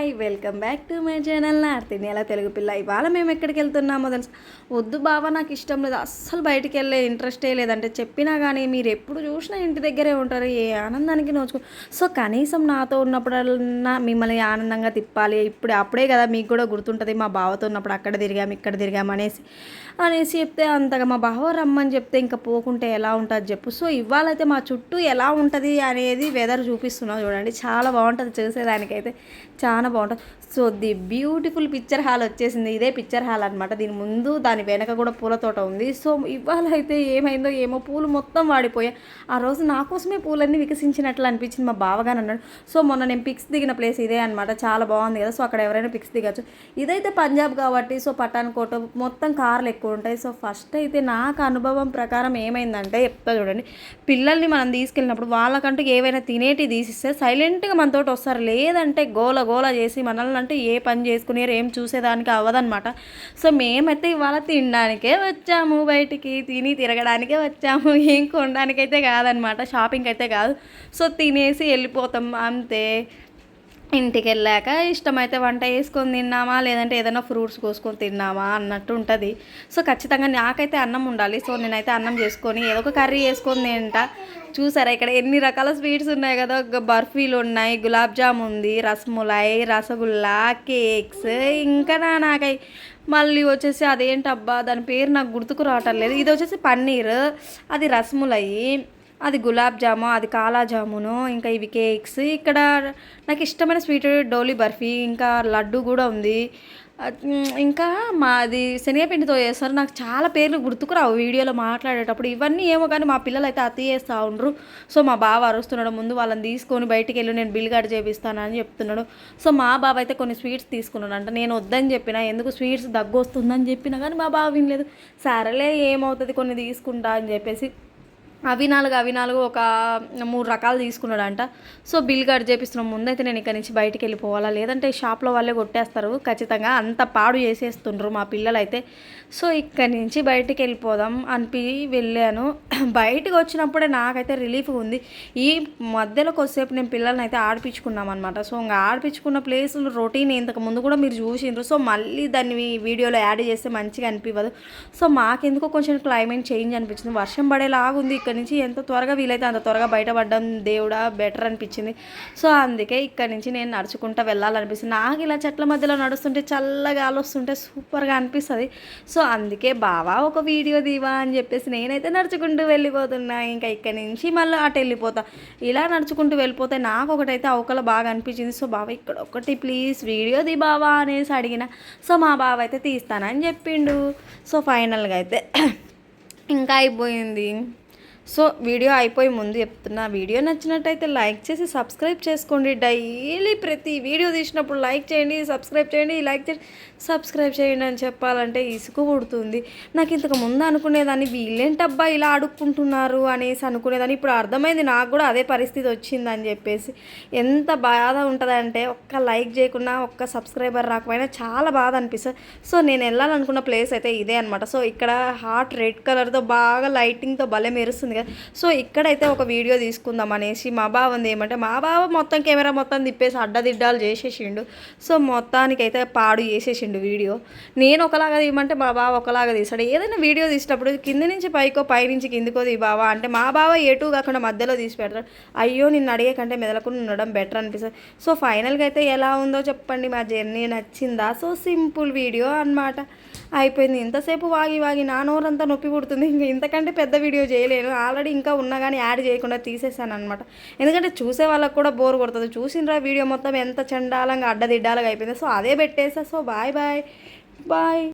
Hi welcome back to my channel. North ఇండియాలో తెలుగు పిల్ల. ఇవాళ మేము ఎక్కడికి వెళ్తున్నామో తెలుసు? వద్దు బాబా నాకు ఇష్టం లేదు. అస్సలు బయటికి వెళ్ళే ఇంట్రెస్టే లేదంటే చెప్పినా కానీ మీరు ఎప్పుడు చూసినా ఇంటి దగ్గరే ఉంటారు. ఏ ఆనందానికి నోచుకో. సో కనీసం నాతో ఉన్నప్పుడన్నా మిమ్మల్ని ఆనందంగా తిప్పాలి. ఇప్పుడు అప్పుడే కదా మీకు కూడా గుర్తుంటుంది మా బావతో ఉన్నప్పుడు అక్కడ తిరిగాము ఇక్కడ తిరిగాము అనేసి. అనేసి చెప్తే అంతగా మా బావ రమ్మని చెప్తే ఇంకా పోకుంటే ఎలా ఉంటుంది చెప్పు. సో ఇవాళైతే మా చుట్టూ ఎలా ఉంటుంది అనేది వెదర్ చూపిస్తున్నాం చూడండి. చాలా బాగుంటుంది చూసేదానికైతే. చాలా బాగుంటుంది. So the beautiful picture hall వచ్చేసింది. ఇదే పిక్చర్ హాల్ అనమాట దీని ముందు దాని వెనక కూడా పూల తోట ఉంది. సో ఇవాళ అయితే ఏమైందో ఏమో పూలు మొత్తం వాడిపోయాయి. ఆ రోజు నా కోసమే పూలన్నీ వికసించినట్లు అనిపించింది మా బావగాని అన్నాడు. సో మొన్న నేను పిక్స్ దిగిన ప్లేస్ ఇదే అనమాట చాలా బాగుంది కదా. సో అక్కడ ఎవరైనా పిక్స్ దిగచ్చు. ఇదైతే పంజాబ్ కాబట్టి సో పఠాన్కోట మొత్తం కార్లు ఎక్కువ ఉంటాయి. సో ఫస్ట్ అయితే నాకు అనుభవం ప్రకారం ఏమైందంటే చెప్తా చూడండి. పిల్లల్ని మనం తీసుకెళ్ళినప్పుడు వాళ్ళకంటూ ఏవైనా తినేటి తీసిస్తే సైలెంట్గా మనతోటి వస్తారు. లేదంటే గోల గోల చేసి మనల్ని అంటే ఏ పని చేసుకునేరు ఏం చూసేదానికి అవ్వదనమాట సో మేమైతే ఇవాళ తినడానికే వచ్చాము బయటికి తిని తిరగడానికే వచ్చాము. ఏం కొనడానికైతే కాదనమాట షాపింగ్ అయితే కాదు. సో తినేసి వెళ్ళిపోతాం అంతే. ఇంటికి వెళ్ళాక ఇష్టమైతే వంట వేసుకొని తిన్నామా లేదంటే ఏదైనా ఫ్రూట్స్ కోసుకొని తిన్నామా అన్నట్టు ఉంటుంది. సో ఖచ్చితంగా నాకైతే అన్నం ఉండాలి. సో నేనైతే అన్నం చేసుకొని ఏదో ఒక కర్రీ వేసుకొని తింటా. చూసారా ఇక్కడ ఎన్ని రకాల స్వీట్స్ ఉన్నాయి కదా. బర్ఫీలు ఉన్నాయి గులాబ్ జామ్ ఉంది రసములై రసగుల్లా కేక్స్ ఇంకా నాకై మళ్ళీ వచ్చేసి అదేంటబ్బా దాని పేరు నాకు గుర్తుకు రావటం లేదు. ఇది వచ్చేసి పన్నీర్ అది రసములయ్యి అది గులాబ్ జాము అది కాలా జామును ఇంకా ఇవి కేక్స్. ఇక్కడ నాకు ఇష్టమైన స్వీట్ డోలీ బర్ఫీ ఇంకా లడ్డు కూడా ఉంది. ఉమ్, ఇంకా మాది శనగపిండితో చేస్తారు. నాకు చాలా పేర్లు గుర్తుకురావు వీడియోలో మాట్లాడేటప్పుడు. ఇవన్నీ ఏమో కానీ మా పిల్లలు అయితే అతి చేస్తూ ఉండరు. సో మా బావ అరుస్తున్నాడు ముందు వాళ్ళని తీసుకొని బయటికి వెళ్ళి నేను బిల్ కట్ చేపిస్తానని చెప్తున్నాడు. సో మా బావ అయితే కొన్ని స్వీట్స్ తీసుకున్నాడు అంట నేను వద్దని చెప్పిన ఎందుకు స్వీట్స్ దగ్గు వస్తుందని చెప్పినా కానీ మా బావ వినలేదు. సరేలే ఏమవుతుంది కొన్ని తీసుకుంటా అని చెప్పేసి అవి నాలుగు అవి నాలుగు ఒక మూడు రకాలు తీసుకున్నాడంట. సో బిల్ కట్ చేపిస్తున్నాం. ముందైతే నేను ఇక్కడ నుంచి బయటికి వెళ్ళిపోవాలా? లేదంటే షాప్లో వాళ్ళే కొట్టేస్తారు. ఖచ్చితంగా అంత పాడు చేసేస్తుండ్రు మా పిల్లలైతే. సో ఇక్కడి నుంచి బయటికి వెళ్ళిపోదాం అనిపి వెళ్ళాను. బయటకు వచ్చినప్పుడే నాకైతే రిలీఫ్ ఉంది. ఈ మధ్యలో కొద్దిసేపు నేను పిల్లల్ని అయితే ఆడిపించుకున్నాం అనమాట సో ఇంకా ఆడిపించుకున్న ప్లేసులు రొటీన్ ఇంతకు ముందు కూడా మీరు చూసిండ్రు. సో మళ్ళీ దాన్ని వీడియోలో యాడ్ చేస్తే మంచిగా అనిపించదు సో మాకెందుకో కొంచెం క్లైమేట్ చేంజ్ అనిపించింది. వర్షం పడేలాగుంది ఇక్కడ. నుంచి ఎంత త్వరగా వీలైతే అంత త్వరగా బయటపడడం దేవుడా బెటర్ అనిపించింది. సో అందుకే ఇక్కడ నుంచి నేను నడుచుకుంటూ వెళ్ళాలనిపిస్తుంది. నాకు ఇలా చెట్ల మధ్యలో నడుస్తుంటే చల్లగా వస్తుంటే సూపర్గా అనిపిస్తుంది. సో అందుకే బావా ఒక వీడియో దీవా అని చెప్పేసి నేనైతే నడుచుకుంటూ వెళ్ళిపోతున్నా. ఇంకా ఇక్కడ నుంచి మళ్ళీ అటు వెళ్ళిపోతా. ఇలా నడుచుకుంటూ వెళ్ళిపోతే నాకు ఒకటైతే అవకల బాగా అనిపించింది. సో బావ ఇక్కడ ఒకటి ప్లీజ్ వీడియో ది బావా అనేసి అడిగిన. సో మా బావ అయితే తీస్తానని చెప్పిండు. సో ఫైనల్గా అయితే ఇంకా అయిపోయింది. సో వీడియో అయిపోయి ముందు చెప్తున్నా వీడియో నచ్చినట్టయితే లైక్ చేసి సబ్స్క్రైబ్ చేసుకోండి. డైలీ ప్రతి వీడియో తీసినప్పుడు లైక్ చేయండి సబ్స్క్రైబ్ చేయండి లైక్ చేయండి. సబ్స్క్రైబ్ చేయండి అని చెప్పాలంటే ఇసుకు పుడుతుంది. నాకు ఇంతకు ముందు అనుకునేదాన్ని వీళ్ళేంటబ్బా ఇలా అడుక్కుంటున్నారు అనేసి అనుకునేదాన్ని. ఇప్పుడు అర్థమైంది నాకు కూడా అదే పరిస్థితి వచ్చిందని చెప్పేసి. ఎంత బాధ ఉంటుందంటే ఒక్క లైక్ చేయకుండా ఒక్క సబ్స్క్రైబర్ రాకపోయినా చాలా బాధ అనిపిస్తుంది. సో నేను వెళ్ళాలనుకున్న ప్లేస్ అయితే ఇదే అనమాట సో ఇక్కడ హాట్ రెడ్ కలర్తో బాగా లైటింగ్తో భలే మెరుస్తుంది కదా. సో ఇక్కడైతే ఒక వీడియో తీసుకుందాం అనేసి మా బావ ఉంది ఏమంటే మా బావ మొత్తం కెమెరా మొత్తం తిప్పేసి అడ్డదిడ్డాలు చేసేసిండు. సో మొత్తానికైతే పాడు చేసేసిండు వీడియో. నేను ఒకలాగా తీయమంటే మా బావ ఒకలాగా తీసాడు ఏదైనా వీడియో తీసేటప్పుడు కింద నుంచి పైకో పై నుంచి కిందికో తీ బావ. అంటే మా బావ ఎటు కాకుండా మధ్యలో తీసి పెడతాడు. అయ్యో నిన్ను అడిగే కంటే మెదలకుండా ఉండడం బెటర్ అనిపిస్తుంది. సో ఫైనల్గా అయితే ఎలా ఉందో చెప్పండి. మా జర్నీ నచ్చిందా? సో సింపుల్ వీడియో అన్నమాట. అయిపోయింది. ఇంతసేపు వాగి వాగి నా నోరంతా నొప్పి పుడుతుంది. ఇంకా ఇంతకంటే పెద్ద వీడియో చేయలేను. ఆల్రెడీ ఇంకా ఉన్నా కానీ యాడ్ చేయకుండా తీసేసాను అనమాట ఎందుకంటే చూసే వాళ్ళకి కూడా బోర్ కొడుతుంది. చూసినరా వీడియో మొత్తం ఎంత చండాలంగా అడ్డదిడ్డాలుగా అయిపోయింది. సో అదే పెట్టేసా. So bye bye. బాయ్.